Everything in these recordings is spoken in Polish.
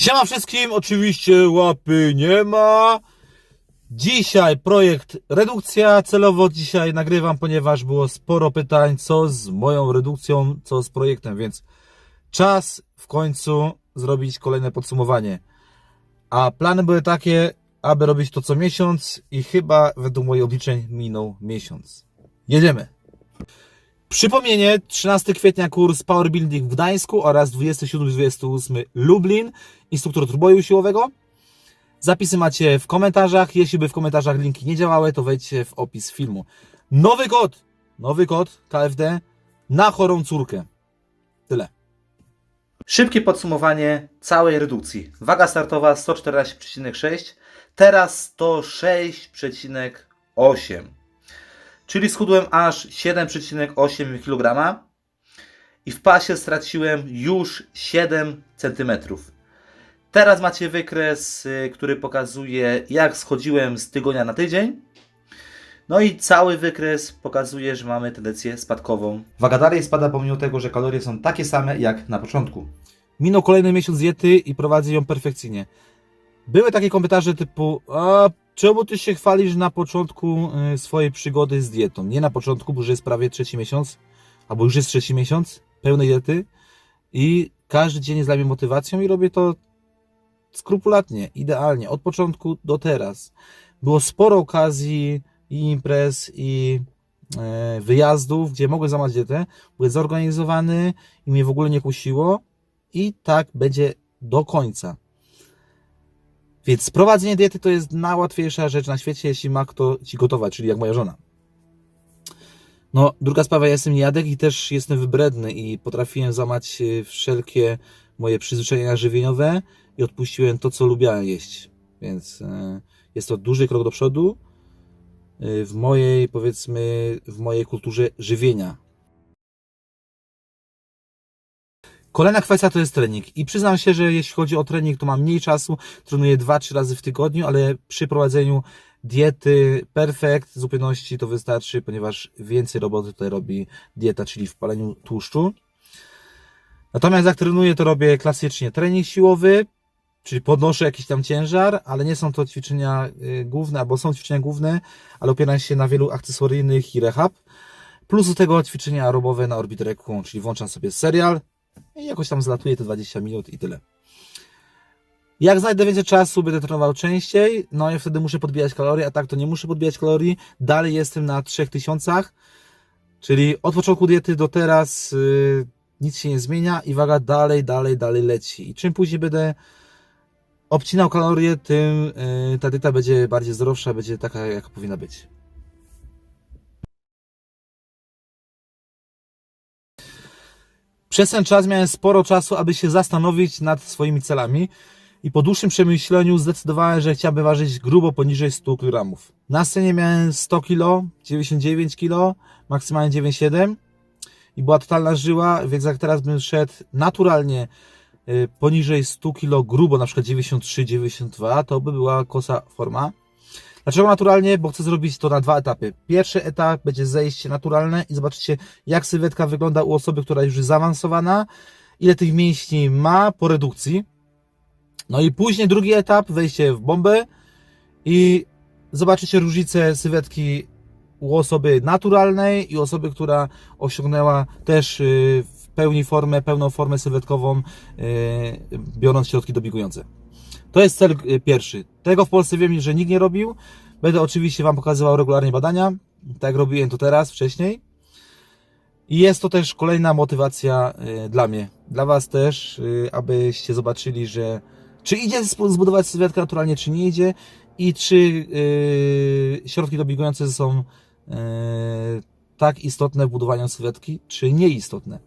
Siema wszystkim, oczywiście łapy nie ma. Dzisiaj projekt redukcja. Celowo dzisiaj nagrywam, ponieważ było sporo pytań, co z moją redukcją, co z projektem, więc czas w końcu zrobić kolejne podsumowanie. A plany były takie, aby robić to co miesiąc i chyba według moich obliczeń minął miesiąc. Jedziemy. Przypomnienie, 13 kwietnia kurs Power Building w Gdańsku oraz 27-28 Lublin, instruktor trójboju siłowego. Zapisy macie w komentarzach. Jeśli by w komentarzach linki nie działały, to wejdźcie w opis filmu. Nowy kod, nowy kod KFD na chorą córkę. Tyle. Szybkie podsumowanie całej redukcji. Waga startowa 114,6, teraz 106,8 czyli schudłem aż 7,8 kg i w pasie straciłem już 7 cm. Teraz macie wykres, y, który pokazuje, jak schodziłem z tygodnia na tydzień. No i cały wykres pokazuje, że mamy tendencję spadkową. Waga dalej spada pomimo tego, że kalorie są takie same jak na początku. Minął kolejny miesiąc diety i prowadzę ją perfekcyjnie. Były takie komentarze typu, a czemu ty się chwalisz na początku y, swojej przygody z dietą? Nie na początku, bo już jest prawie trzeci miesiąc, albo już jest trzeci miesiąc pełnej diety i każdy dzień jest dla mnie motywacją i robię to skrupulatnie, idealnie, od początku do teraz. Było sporo okazji i imprez i e, wyjazdów, gdzie mogłem złamać dietę, byłem zorganizowany i mnie w ogóle nie kusiło i tak będzie do końca. Więc sprowadzenie diety to jest najłatwiejsza rzecz na świecie, jeśli ma kto ci gotować, czyli jak moja żona. No, druga sprawa, ja jestem niejadek i też jestem wybredny i potrafiłem złamać y, wszelkie moje przyzwyczajenia żywieniowe i odpuściłem to, co lubiałem jeść. Więc e, jest to duży krok do przodu y, w mojej, powiedzmy, w mojej kulturze żywienia. Kolejna kwestia to jest trening. I przyznam się, że jeśli chodzi o trening, to mam mniej czasu. Trenuję 2-3 razy w tygodniu, ale przy prowadzeniu diety perfekt zupełności to wystarczy, ponieważ więcej roboty tutaj robi dieta, czyli w paleniu tłuszczu. Natomiast jak trenuję, to robię klasycznie trening siłowy, czyli podnoszę jakiś tam ciężar, ale nie są to ćwiczenia y, główne, albo są ćwiczenia główne, ale opieram się na wielu akcesoryjnych i rehab. Plus do tego ćwiczenia aerobowe na orbitreku, czyli włączam sobie serial, i jakoś tam zlatuję te 20 minut i tyle. Jak znajdę więcej czasu, będę trenował częściej, no i wtedy muszę podbijać kalorie, a tak to nie muszę podbijać kalorii. Dalej jestem na 3000, czyli od początku diety do teraz yy, nic się nie zmienia i waga dalej, dalej, dalej leci. I czym później będę obcinał kalorie, tym yy, ta dieta będzie bardziej zdrowsza, będzie taka, jak powinna być. Przez ten czas miałem sporo czasu, aby się zastanowić nad swoimi celami i po dłuższym przemyśleniu zdecydowałem, że chciałbym ważyć grubo poniżej 100 kg. Na scenie miałem 100 kg, 99 kg, maksymalnie 97 i była totalna żyła, więc jak teraz bym szedł naturalnie y, poniżej 100 kg grubo, na przykład 93-92, to by była kosa forma. Dlaczego naturalnie? Bo chcę zrobić to na dwa etapy. Pierwszy etap będzie zejście naturalne i zobaczycie, jak sylwetka wygląda u osoby, która już jest zaawansowana, ile tych mięśni ma po redukcji. No i później drugi etap, wejście w bombę i zobaczycie różnicę sylwetki u osoby naturalnej i osoby, która osiągnęła też y, pełni formę, pełną formę sylwetkową, y, biorąc środki dobigujące. To jest cel y, pierwszy. Tego w Polsce wiem, że nikt nie robił. Będę oczywiście Wam pokazywał regularnie badania, tak jak robiłem to teraz, wcześniej. I jest to też kolejna motywacja y, dla mnie, dla Was też, abyście zobaczyli, że czy idzie zbudować sylwetkę naturalnie, czy nie idzie i czy środki dobigujące są tak istotne w budowaniu sylwetki, czy nieistotne,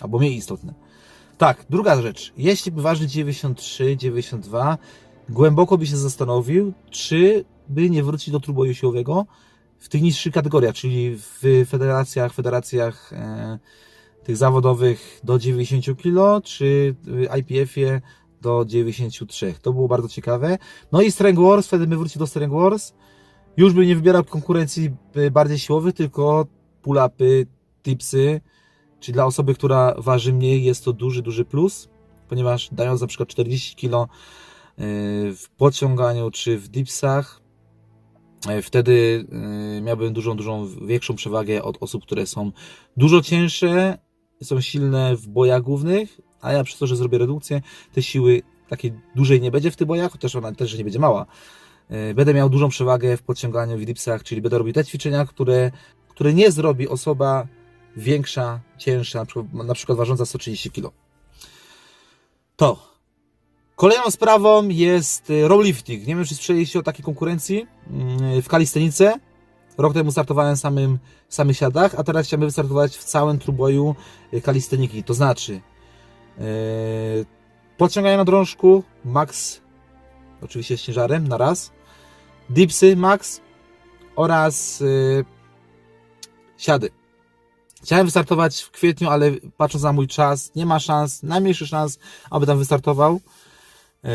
albo mniej istotne. Tak, druga rzecz. Jeśli by ważył 93, 92, głęboko by się zastanowił, czy by nie wrócić do trójboju siłowego w tych niższych kategoriach, czyli w federacjach, federacjach e, tych zawodowych do 90 kg, czy w IPF-ie do 93. To było bardzo ciekawe. No i Strength Wars, wtedy by wrócił do Strength Wars. Już by nie wybierał konkurencji y, bardziej siłowych, tylko pull-upy, tipsy, Czyli dla osoby, która waży mniej, jest to duży, duży plus. ponieważ dając na przykład 40 kg w podciąganiu czy w dipsach, e, wtedy e, miałbym dużą, dużą większą przewagę od osób, które są dużo cięższe, są silne w bojach głównych, a ja przez to, że zrobię redukcję, te siły takiej dużej nie będzie w tych bojach, chociaż ona też nie będzie mała. Będę miał dużą przewagę w podciąganiu w dipsach, czyli będę robił te ćwiczenia, które, które nie zrobi osoba większa, cięższa, na przykład, ważąca 130 kg. To. Kolejną sprawą jest y, rowlifting. Nie wiem, czy słyszeliście o takiej konkurencji mm, w kalistenice. Rok temu startowałem w samym, w samych siadach, a teraz chciałbym wystartować w całym trójboju y, kalisteniki. To znaczy yy, podciąganie na drążku, max, oczywiście z ciężarem, na raz. Dipsy, max oraz yy, siady. Chciałem wystartować w kwietniu, ale patrząc na mój czas, nie ma szans, najmniejszych szans, aby tam wystartował. Yy,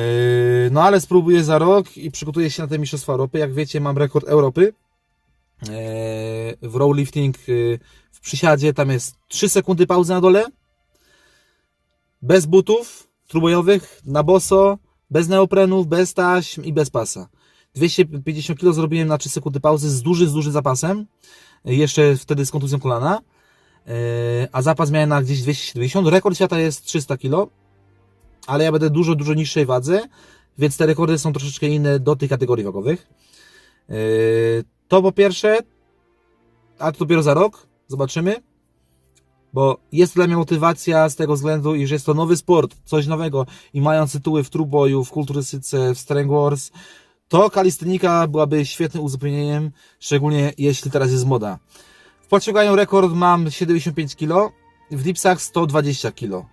No ale spróbuję za rok i przygotuję się na te Mistrzostwa Europy. Jak wiecie, mam rekord Europy yy, w rowlifting yy, w przysiadzie. Tam jest 3 sekundy pauzy na dole. Bez butów trójbojowych, na boso, bez neoprenów, bez taśm i bez pasa. 250 kg zrobiłem na 3 sekundy pauzy z dużym, z dużym zapasem. Jeszcze wtedy z kontuzją kolana. Yy, a zapas miałem na gdzieś 270. Rekord świata jest 300 kg, ale ja będę dużo, dużo niższej wadze, więc te rekordy są troszeczkę inne do tych kategorii wagowych. Yy, To po pierwsze, a to dopiero za rok, zobaczymy, bo jest dla mnie motywacja z tego względu, iż jest to nowy sport, coś nowego i mając tytuły w trójboju, w kulturystyce, w Strength Wars, to kalistenika byłaby świetnym uzupełnieniem, szczególnie jeśli teraz jest moda. Podciąganiu rekord mam 75 kg, w dipsach 120 kg.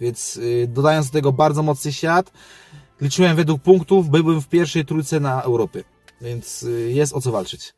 Więc yy, dodając do tego bardzo mocny siat, liczyłem według punktów, byłbym w pierwszej trójce na Europy. Więc yy, jest o co walczyć.